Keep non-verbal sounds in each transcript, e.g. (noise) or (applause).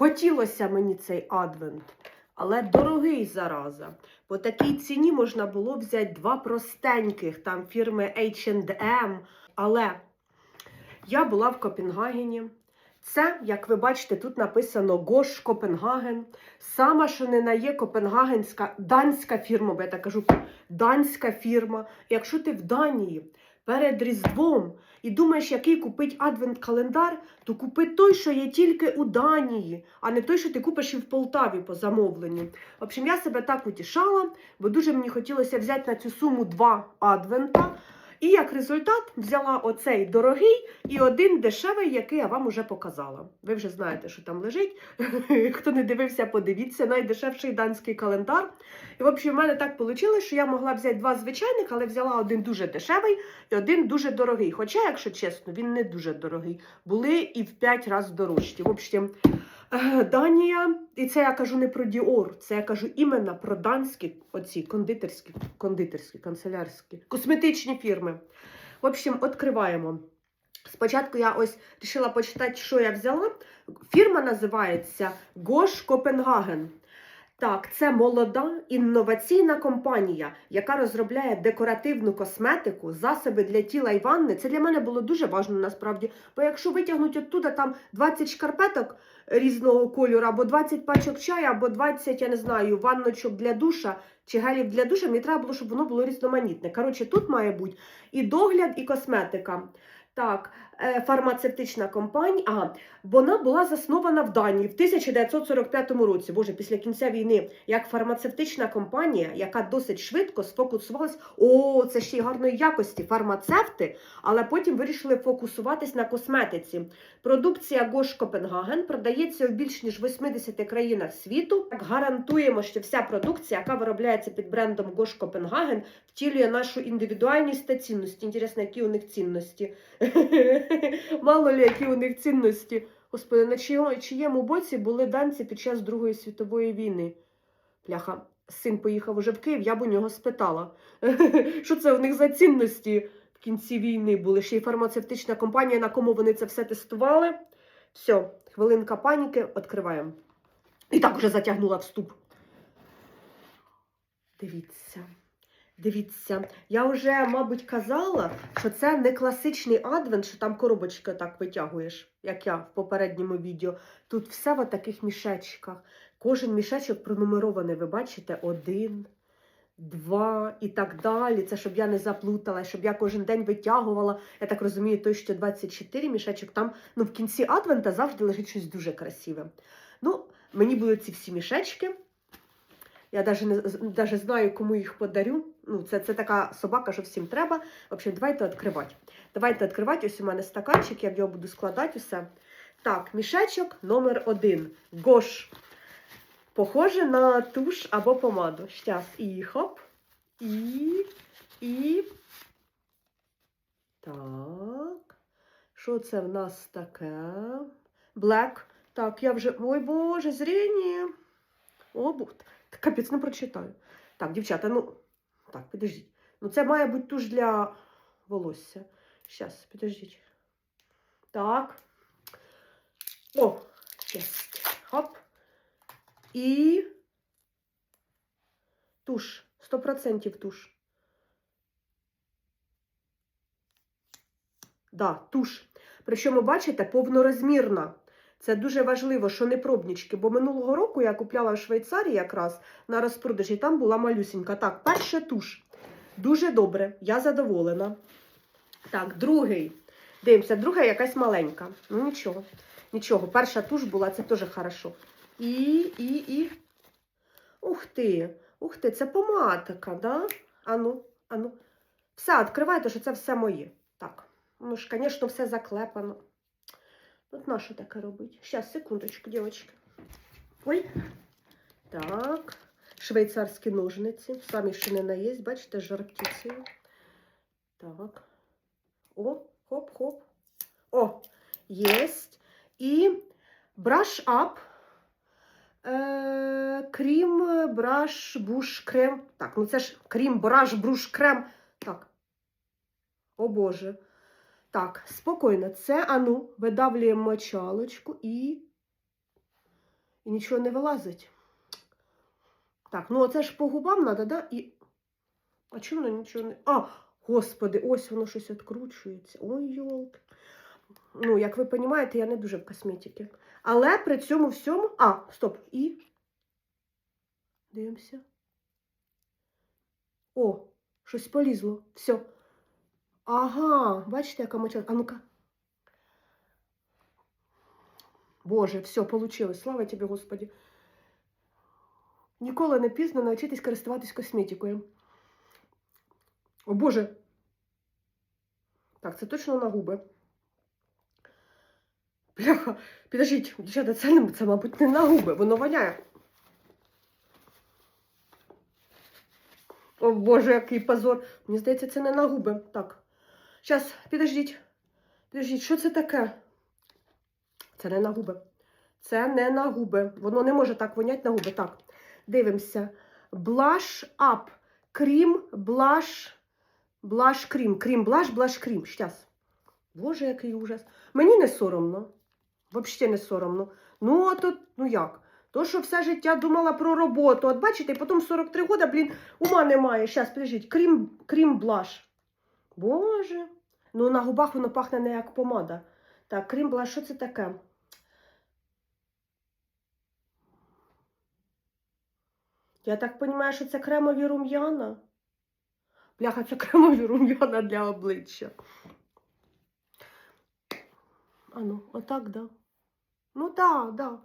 Хотілося мені цей адвент, але дорогий зараза. По такій ціні можна було взяти два простеньких там фірми H&M. Але я була в Копенгагені. Це, як ви бачите, тут написано Гош Копенгаген. Сама, що не на є Копенгагенська данська фірма, бо я так кажу, данська фірма. Якщо ти в Данії перед Різдвом і думаєш, який купить адвент-календар, то купи той, що є тільки у Данії, а не той, що ти купиш і в Полтаві по замовленню. В общем, я себе так утішала, бо дуже мені хотілося взяти на цю суму два адвента. І як результат взяла оцей дорогий і один дешевий, який я вам уже показала. Ви вже знаєте, що там лежить. (laughs) Хто не дивився, подивіться, найдешевший данський календар. І, в общем, в мене так вийшло, що я могла взяти два звичайних, але взяла один дуже дешевий і один дуже дорогий. Хоча, якщо чесно, він не дуже дорогий. Були і в 5 разів дорожчі. В общем, Данія, і це я кажу не про Діор, це я кажу іменно про данські оці кондитерські, кондитерські, канцелярські, косметичні фірми. В общем, відкриваємо. Спочатку я ось вирішила почитати, що я взяла. Фірма називається Гош Копенгаген. Так, це молода інноваційна компанія, яка розробляє декоративну косметику, засоби для тіла і ванни. Це для мене було дуже важливо насправді. Бо якщо витягнути оттуда там 20 шкарпеток різного кольору, або 20 пачок чаю, або 20, я не знаю, ванночок для душа чи гелів для душа, мені треба було, щоб воно було різноманітне. Коротше, тут має бути і догляд, і косметика. Так, фармацевтична компанія. Ага, вона була заснована в Данії в 1945 році, боже, після кінця війни, як фармацевтична компанія, яка досить швидко сфокусувалась. О, це ще й гарної якості фармацевти, але потім вирішили фокусуватись на косметиці. Продукція Гош Копенгаген продається в більш ніж 80 країнах світу. Так гарантуємо, що вся продукція, яка виробляється під брендом Гош Копенгаген, втілює нашу індивідуальність та цінності. Інтересно, які у них цінності. (laughs) (laughs) Мало ли, які у них цінності. Господи, на чиєму боці були данці під час Другої світової війни? Пляха, син поїхав уже в Київ, я б у нього спитала. (laughs) Що це у них за цінності в кінці війни були? Ще й фармацевтична компанія, на кому вони це все тестували. Все, хвилинка паніки, відкриваємо. І так вже затягнула вступ. Дивіться. Дивіться, я вже, мабуть, казала, що це не класичний адвент, що там коробочки так витягуєш, як я в попередньому відео. Тут все в таких мішечках. Кожен мішечок пронумерований, ви бачите, один, два і так далі. Це щоб я не заплутала, щоб я кожен день витягувала. Я так розумію, той, що 24 мішечок, там ну, в кінці адвента завжди лежить щось дуже красиве. Ну, мені будуть ці всі мішечки. Я навіть не даже знаю, кому їх подарю. Ну, це, це така собака, що всім треба. В общем, давайте відкривати. Давайте відкривати. Ось у мене стаканчик, я в нього буду складати усе. Так, мішечок номер один. Гош. Похоже на туш або помаду. Щас. І хоп. І. І. Так. Що це в нас таке? Блек. Так, я вже. Ой Боже, зріння. О, Капець, не прочитаю. Так, дівчата, ну. Так, підождіть. Ну, це має бути туш для волосся. Щас, підождіть. Так. О, єсть. Хоп. І. Туш. 100% туш. Да, туш. Причому, бачите, повнорозмірна. Це дуже важливо, що не пробнічки, бо минулого року я купляла в Швейцарії якраз на розпродажі, там була малюсінька. Так, перша туш. Дуже добре, я задоволена. Так, другий. Дивимося, друга якась маленька. Ну нічого. Нічого, перша туш була, це теж хорошо. І, і, і. Ух ти, ух ти, це помадка, да? Ану, ану. Все, відкривайте, що це все моє. Так. Ну ж, звісно, все заклепано. От на що таке робить? Щас, секундочку, дівчатки. Ой. Так. Швейцарські ножниці. Самі ще не наїсть, бачите, жар птицею. Так. О, хоп-хоп. О, єсть. І браш ап. Е, крім, браш, буш, крем. Так, ну це ж крім, браш, бруш, крем. Так. О Боже. Так, спокійно. Це ану, видавлюємо мочалочку і. І нічого не вилазить. Так, ну оце ж по губам треба, да? І. А чому воно нічого не. А, господи, ось воно щось відкручується. Ой, йолки. Ну, як ви розумієте, я не дуже в косметиці. Але при цьому всьому. А, стоп. І. Дивимося. О, щось полізло. Все. Ага, бачите, яка мочалка. А ну-ка. Боже, все, получилось. Слава тобі, Господі. Ніколи не пізно навчитись користуватись косметикою. О Боже. Так, це точно на губи. Бляха, підождіть, дівчата, це, це, мабуть, не на губи, воно воняє. О Боже, який позор. Мені здається, це не на губи. Так. Зараз, підождіть. Підождіть, що це таке? Це не на губи. Це не на губи. Воно не може так воняти на губи. Так, дивимося. Блаш ап. Крім, блаш, блаш крім. Крім, блаш, блаш крім. Щас. Боже, який ужас. Мені не соромно. Взагалі не соромно. Ну, а то, ну як? То, що все життя думала про роботу. От бачите, і потім 43 роки, блін, ума немає. Щас, підождіть, крім, крім блаш. Боже. Ну, на губах воно пахне не як помада. Так, крім блаш, що це таке? Я так розумію, що це кремові рум'яна. Бляха, це (laughs) кремові рум'яна для обличчя. А ну, отак, да. Ну так, да, да.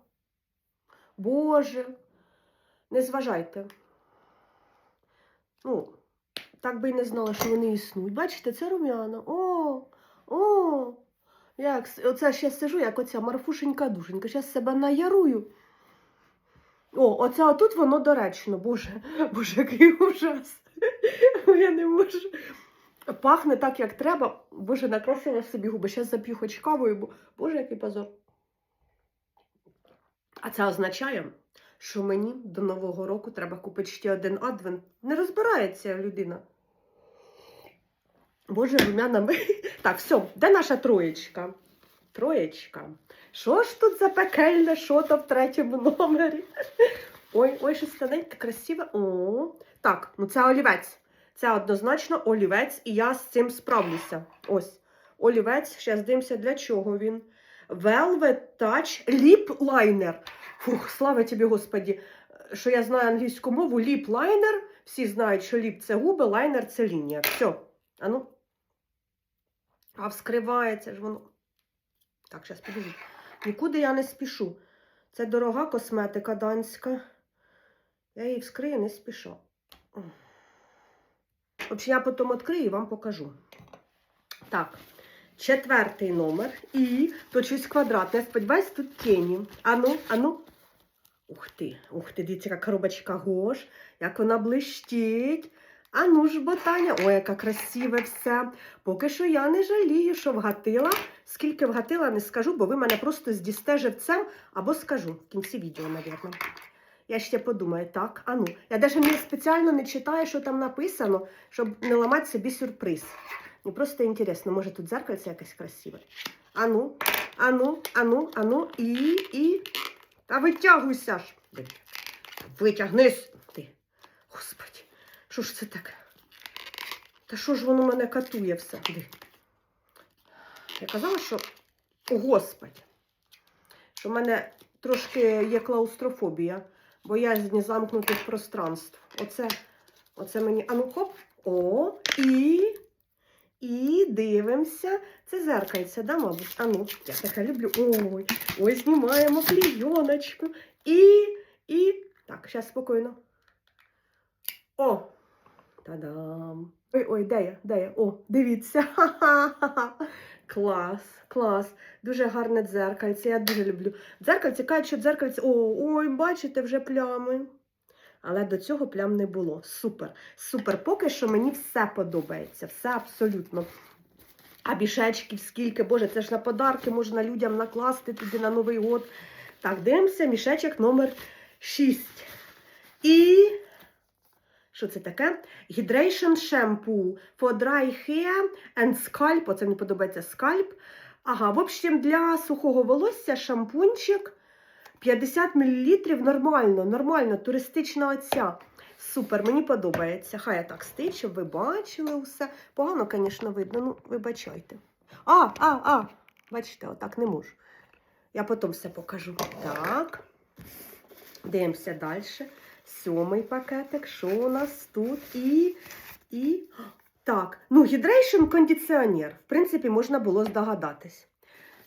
Боже, не зважайте. Ну, так би і не знала, що вони існують. Бачите, це рум'яна. О, о, як, оце ж я сижу, як оця марфушенька душенька. Зараз себе наярую. О, оце отут воно доречно. Боже, боже, який ужас. (laughs) Я не можу. Пахне так, як треба. Боже, накрасила собі губи. Зараз зап'ю хоч кавою, бо боже, який позор. А це означає, що мені до Нового року треба купити ще один адвент. Не розбирається людина. Боже, румяна. (laughs) Так, все, де наша троєчка? Троєчка. Що ж тут за пекельне, що то в третьому номері? Ой, ой, щось тоненьке, красиве. О, так, ну це олівець. Це однозначно олівець, і я з цим справлюся. Ось. Олівець, зараз дивимося, для чого він. Velvet Touch Lip Liner. Фух, слава тобі, Господі, що я знаю англійську мову. Lip Liner. Всі знають, що ліп це губи, лайнер це лінія. Все. А ну. А вскривається ж воно. Так, зараз подивіться. Нікуди я не спішу. Це дорога косметика данська. Я її вскрию не спішу. В я потім відкрию і вам покажу. Так, четвертий номер. І тут щось квадратне. Сподіваюсь, тут тіні. Ану, ану. Ух ти, ух ти, дивіться, яка коробочка гош, як вона блищить. А ну ж, ботаня, ой, яка красиве все. Поки що я не жалію, що вгатила. Скільки вгатила, не скажу, бо ви мене просто здісте живцем або скажу в кінці відео, мабуть. Я ще подумаю, так, а ну. Я навіть спеціально не читаю, що там написано, щоб не ламати собі сюрприз. Мені просто інтересно, може тут зеркальце якесь красиве. Ану, ану, ану, ану, і, і. Та витягуйся ж. Витягнись ти. Господи, що ж це таке? Та що ж воно мене катує все? Де? Я казала, що. О, Господи, що в мене трошки є клаустрофобія, боязнь замкнутих пространств. Оце, оце мені. Ану, хоп. О, і. І дивимося. Це зеркальце, да, мабуть? А ну, я таке люблю. Ой, ой, знімаємо клійоночку. І, і. Так, зараз спокійно. О! Та-дам! Ой, ой, де я? Де я? О, дивіться. (laughs) Клас, клас. Дуже гарне дзеркальце. Я дуже люблю. Дзеркальце, кажуть, що дзеркальце. О, ой, бачите, вже плями. Але до цього плям не було. Супер. Супер. Поки що мені все подобається. Все абсолютно. А бішечків скільки, боже, це ж на подарки можна людям накласти туди на Новий год. Так, дивимося, мішечок номер 6. І. Що це таке? Hydration Shampoo for dry hair and scalp. Оце мені подобається скальп. Ага, в общем, для сухого волосся шампунчик 50 мл нормально, нормально, туристична оця. Супер, мені подобається. Хай я так стоїть, щоб ви бачили все. Погано, звісно, видно, ну вибачайте. А, а, а! Бачите, отак не можу. Я потім все покажу. Так. Дивимося далі. Сьомий пакетик. Що у нас тут? І. і... Так, ну, гідрейшн кондиціонер. В принципі, можна було здогадатись.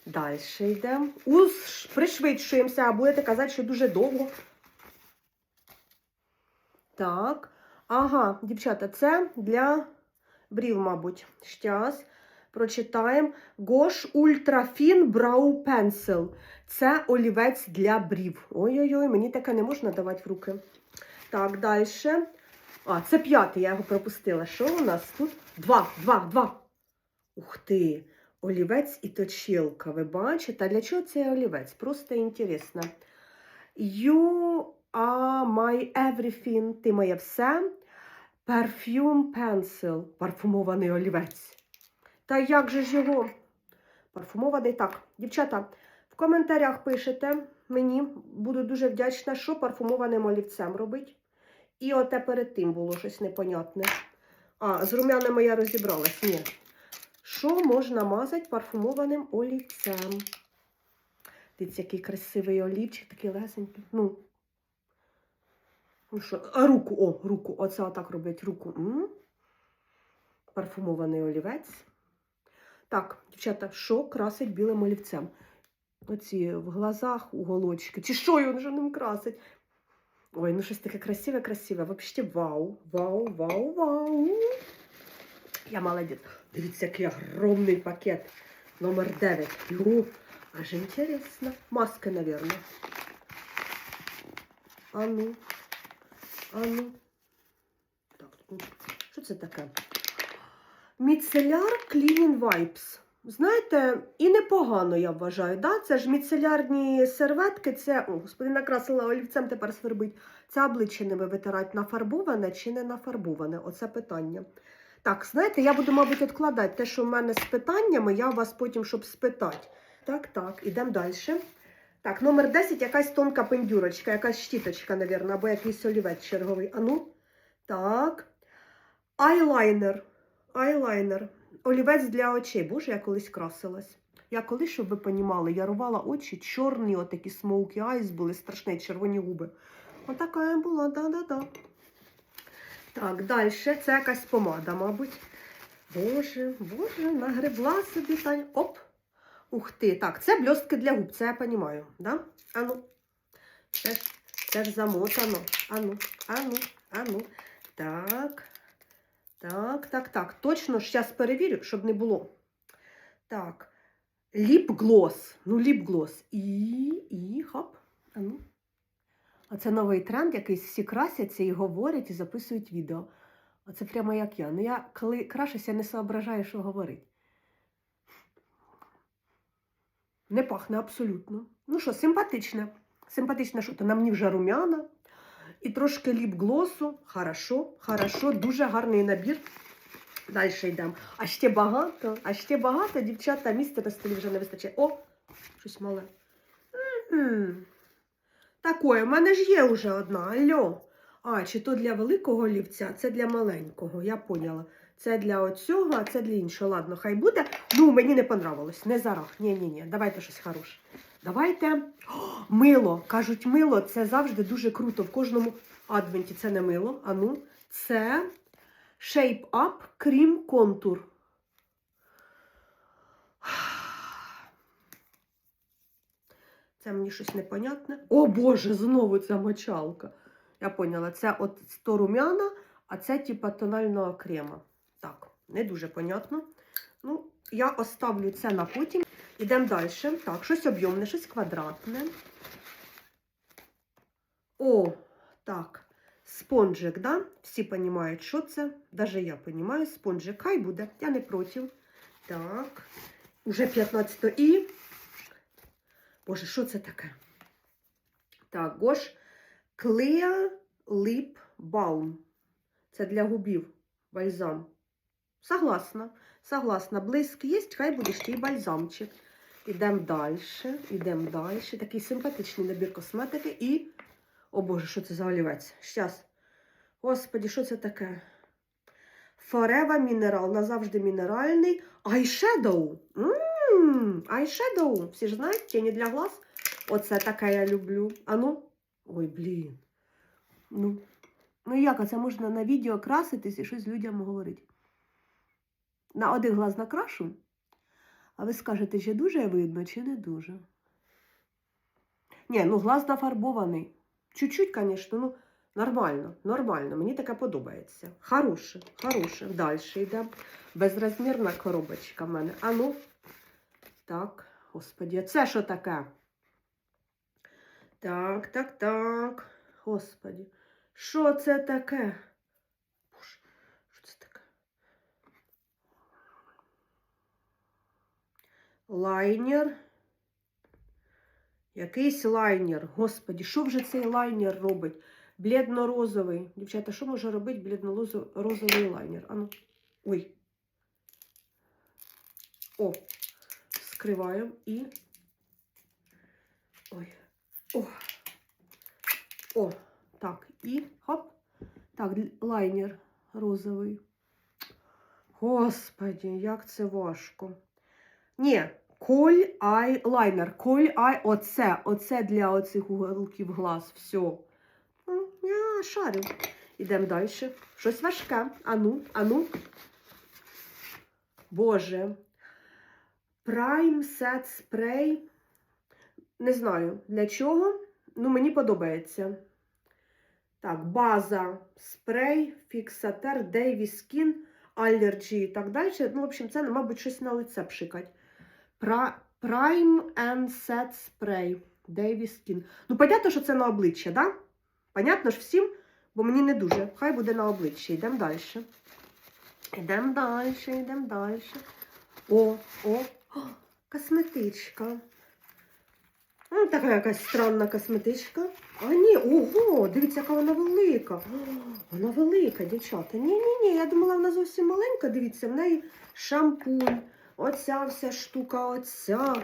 Далі йдемо. Пришвидшуємося, а будете казати, що дуже довго. Так. Ага, дівчата, це для брів, мабуть. Щас. Прочитаємо. Gosh Ultrafin Brow Pencil. Це олівець для брів. Ой-ой-ой, мені таке не можна давати в руки. Так, далі. А, це п'ятий, я його пропустила. Що у нас тут? Два, два, два. Ух ти! Олівець і точилка. Ви бачите? А для чого цей олівець? Просто інтересно. You are my everything. Ти моє все. Perfume pencil. Парфумований олівець. Та як же ж його? Парфумований так. Дівчата, в коментарях пишете мені, буду дуже вдячна, що парфумованим олівцем робить. І оте перед тим було щось непонятне. А, з румянами я розібралась. Ні. Що можна мазати парфумованим олівцем? Дивіться, який красивий олівчик, такий лесенький. Ну. Ну що, а руку, о, руку, оце отак роблять руку. М? Парфумований олівець. Так, дівчата, що красить білим олівцем? Оці в глазах уголочки. Чи що він вже ним красить? Ой, ну щось таке красиве, красиве. Вообще вау, вау, вау, вау. Я молодець. Дивіться, який огромний пакет. Номер 9. Йо, аж інтересно. Маска, наверное. А ну. А ну. Так, ну, що це таке? Міцеляр Cleaning Wipes. Знаєте, і непогано, я вважаю. Да? Це ж міцелярні серветки, це, о, господи, накрасила олівцем, тепер свербить. Це обличчя ними витирають нафарбоване чи не нафарбоване? Оце питання. Так, знаєте, я буду, мабуть, відкладати те, що в мене з питаннями, я вас потім, щоб спитати. Так, так, ідемо далі. Так, номер 10, якась тонка пендюрочка, якась щіточка, мабуть, або якийсь олівець черговий. Ану. Так. Айлайнер. Айлайнер. Олівець для очей. Боже, я колись красилась. Я колись, щоб ви понімали, я рвала очі, чорні, отакі смоукі айс були, страшні червоні губи. Отака я була, да-да-да. Так, далі. Це якась помада, мабуть. Боже, боже, нагребла собі Таня. Оп. Ух ти. Так, це блістки для губ, це я розумію. Да? Ану. Це ж, це ж замотано. Ану, ану, ану. Так. Так, так, так. Точно ж зараз перевірю, щоб не було. Так. Ліп-глос. Ну, ліп-глос. І, і, хоп. Ану. Оце новий тренд, якийсь всі красяться і говорять, і записують відео. Оце прямо як я. Ну я коли крашуся, не соображаю, що говорить. Не пахне абсолютно. Ну що, симпатичне. Симпатичне, що то на мені вже румяна. І трошки ліп-глосу. Хорошо, хорошо, дуже гарний набір. Далі йдемо. А ще багато, а ще багато, дівчата, місця на столі вже не вистачає. О, щось мале. М-м. Такое, в мене ж є вже одна. Алло. А, чи то для великого олівця, це для маленького, я поняла. Це для оцього, а це для іншого. Ладно, хай буде. Ну, мені не понравилось. Не зарах. Ні-ні-ні, давайте щось хороше. Давайте. О, мило. Кажуть, мило це завжди дуже круто. В кожному адвенті це не мило. А ну, це Shape Up Cream Contour. Це мені щось непонятне. О Боже, знову ця мочалка. Я поняла, це от 100 румяна, а це типа тонального крема. Так, не дуже понятно. Ну, я оставлю це на потім. Ідемо далі. Так, щось об'ємне, щось квадратне. О, так. Спонжик, да? Всі розуміють, що це. Даже я розумію, спонжик. Хай буде, я не проти. Так, уже 15 і. Боже, що це таке? Так, Гош Clear Lip Balm. Це для губів бальзам. Согласна. Согласна. Блиск є, хай буде ще й бальзамчик. Ідемо далі, ідемо далі. Такий симпатичний набір косметики і. О Боже, що це за олівець? Щас. Господі, що це таке? Forever Mineral, назавжди мінеральний. Ммм, eyeshadow. Всі ж знають, тіні для глаз. Оце таке я люблю. А ну? Ой, блін. Ну, ну як, це можна на відео краситись і щось людям говорити? На один глаз накрашу, а ви скажете, чи дуже видно, чи не дуже. Ні, ну глаз нафарбований. Чуть-чуть, звісно, ну нормально, нормально. Мені таке подобається. Хороше, хороше. Далі йдемо. Безрозмірна коробочка в мене. А ну. Так, господі, це що таке? Так, так, так. Господі. Що це таке? Боже, що це таке? Лайнер. Якийсь лайнер. Господі, що вже цей лайнер робить? Бледно-розовий. Дівчата, що може робити бледно-розовий лайнер? Ану. Ой. О, скриваємо і. Ой. О. О, так, і хоп. Так, лайнер розовий. Господі, як це важко. Ні, коль ай лайнер. Коль ай, оце, оце для оцих уголків глаз. Все. Ну, Я шарю. Ідемо далі. Щось важке. Ану, ану. Боже. Prime Set Spray. Не знаю для чого. Ну, мені подобається. Так, база, спрей, фіксатер, Дейві Скін, алергії і так далі. Ну, в общем, це, мабуть, щось на лице пшикать. Prime and Set Spray. Дейві Скін. Ну, понятно, що це на обличчя, да? Понятно ж всім, бо мені не дуже. Хай буде на обличчя. Йдемо далі. Йдемо далі, йдемо далі. О, о, о, косметичка. Ну, така якась странна косметичка. А ні, ого, дивіться, яка вона велика. О, Вона велика, дівчата. Ні, ні, ні, я думала, вона зовсім маленька. Дивіться, в неї шампунь, оця вся штука, оця,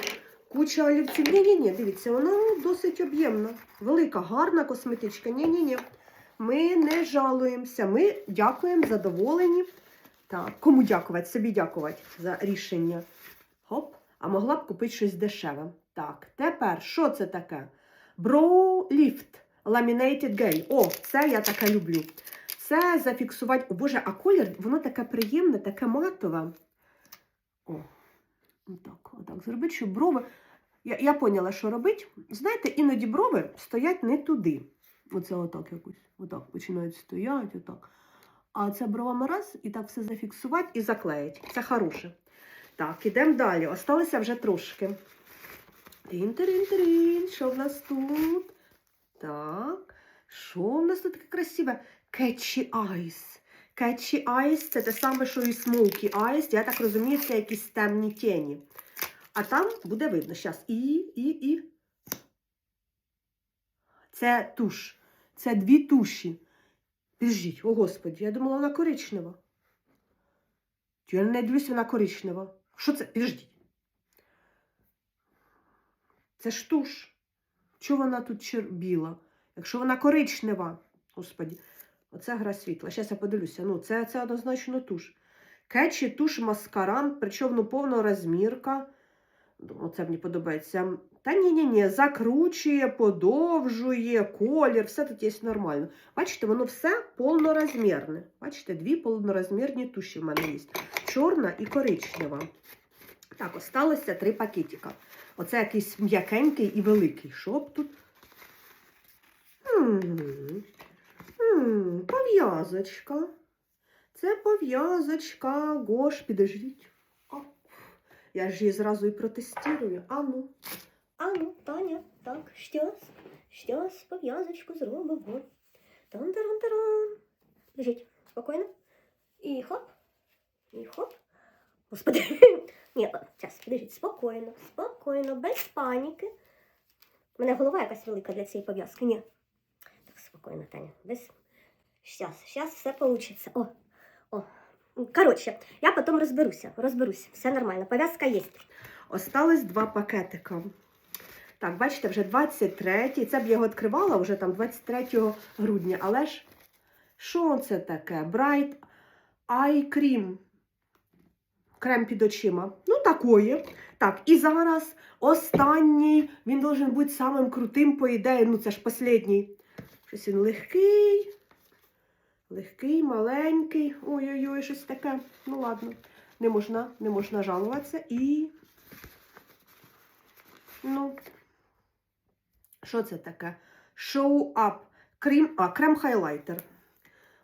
куча олівців. Ні, ні, ні, дивіться, вона досить об'ємна. Велика, гарна косметичка. Ні, ні, ні. Ми не жалуємося. Ми дякуємо, задоволені. Так, кому дякувати? Собі дякувати за рішення. Хоп, а могла б купити щось дешеве. Так, тепер що це таке? Brow Lift Laminated Gel. О, це я таке люблю. Це зафіксувати. О Боже, а колір, воно таке приємне, таке матове. О, отак, отак зробити, щоб брови. Я, я поняла, що робити. Знаєте, іноді брови стоять не туди. Оце отак якось. Отак починають стояти, отак. А це бровами раз і так все зафіксувати і заклеїть. Це хороше. Так, ідемо далі. Осталося вже трошки. Тин-тирин-тирин. Що в нас тут? Так. Що в нас тут таке красиве? Catchy Eyes. Catchy Eyes це те саме, що і Smoky Eyes. Я так розумію, це якісь темні тіні. А там буде видно. Зараз. І, і, і. Це туш. Це дві туші. Підождіть, о господі, я думала, вона коричнева. Я не дивлюсь, вона коричнева. Що це? Підождіть. Це ж туш. Чого вона тут біла? Якщо вона коричнева, господі, оце гра світла. Зараз я подивлюся. Ну, це, це однозначно туш. Кетчі туш маскаран, причому ну, повна розмірка. Оце мені подобається. Та ні-ні-ні, закручує, подовжує, колір, все тут є нормально. Бачите, воно все повнорозмірне. Бачите, дві повнорозмірні туші в мене є. Чорна і коричнева. Так, осталося три пакетика. Оце якийсь м'якенький і великий. Що б тут? М, м, Пов'язочка. Це пов'язочка. Гош, підождіть. О, я ж її зразу і протестую. Ану. Ану, Таня, так, щас, щас пов'язочку зробимо. Тан-таран-таран. Лежіть, спокійно. І хоп, і хоп. Господи, (laughs) ні, зараз, подождіть, спокійно, спокійно, без паніки. У мене голова якась велика для цієї пов'язки, ні. Так, спокійно, Таня, без... Щас, щас все вийде. О, о. Коротше, я потім розберуся, розберуся, все нормально, пов'язка є. Осталось два пакетика. Так, бачите, вже 23, це б я його відкривала вже там 23 грудня, але ж що це таке? Bright Eye Cream. Крем під очима. Ну, такої. Так, і зараз останній, він должен бути самим крутим, по ідеї. Ну, це ж останній. Щось він легкий. Легкий, маленький. Ой-ой-ой, щось таке. Ну ладно, не можна, не можна жалуватися. І. Ну, що це таке? Show Up. Крем, а, крем хайлайтер.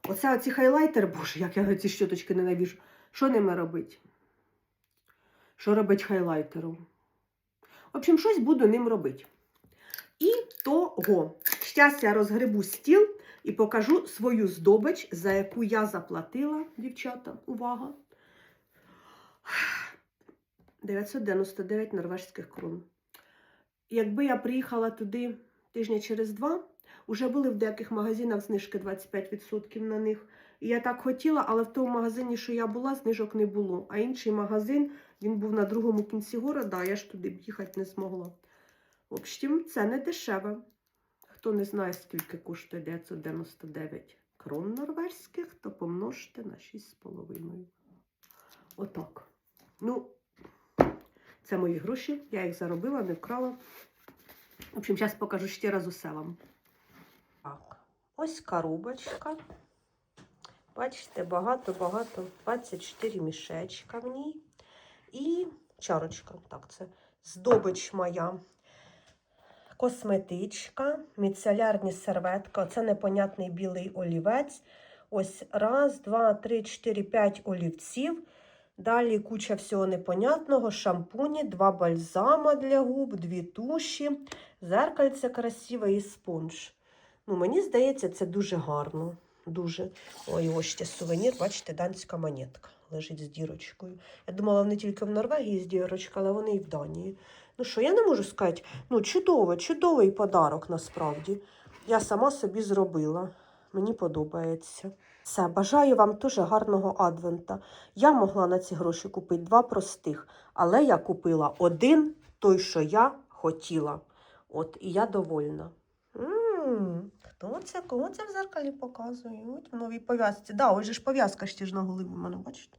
Оце оці хайлайтер, боже, як я ці щоточки ненавіжу. Що ними робити? Що робить хайлайтером? В общем, щось буду ним робити. І того. Щас я розгребу стіл і покажу свою здобич, за яку я заплатила, дівчата, увага. 999 норвежських крон. Якби я приїхала туди тижня через два, уже були в деяких магазинах знижки 25% на них. І я так хотіла, але в тому магазині, що я була, знижок не було. А інший магазин, він був на другому кінці города, а я ж туди б їхати не змогла. В общем, це не дешеве. Хто не знає, скільки коштує 999 крон норвезьких, то помножте на 6,5. Отак. Ну, це мої гроші. Я їх заробила, не вкрала. В общем, зараз покажу ще раз усе вам. Так, ось коробочка. Бачите, багато-багато, 24 мішечка в ній. І чарочка. Так, це здобич моя. Косметичка, міцелярні серветка. Це непонятний білий олівець. Ось раз, два, три, чотири, п'ять олівців. Далі куча всього непонятного, шампуні, два бальзама для губ, дві туші, зеркальце красиве і спонж. Ну, мені здається, це дуже гарно. Дуже. Ой, ось ще сувенір, бачите, данська монетка лежить з дірочкою. Я думала, вони тільки в Норвегії з дірочкою, але вони і в Данії. Ну що, я не можу сказати, ну, чудовий, чудовий подарок насправді. Я сама собі зробила. Мені подобається. Все, бажаю вам дуже гарного адвента. Я могла на ці гроші купити два простих, але я купила один, той, що я хотіла. От, і я довольна. М, Хто це? Кого це в зеркалі показує? От в новій пов'язці. Да, ось ж пов'язка ще ж на голові в мене, бачите?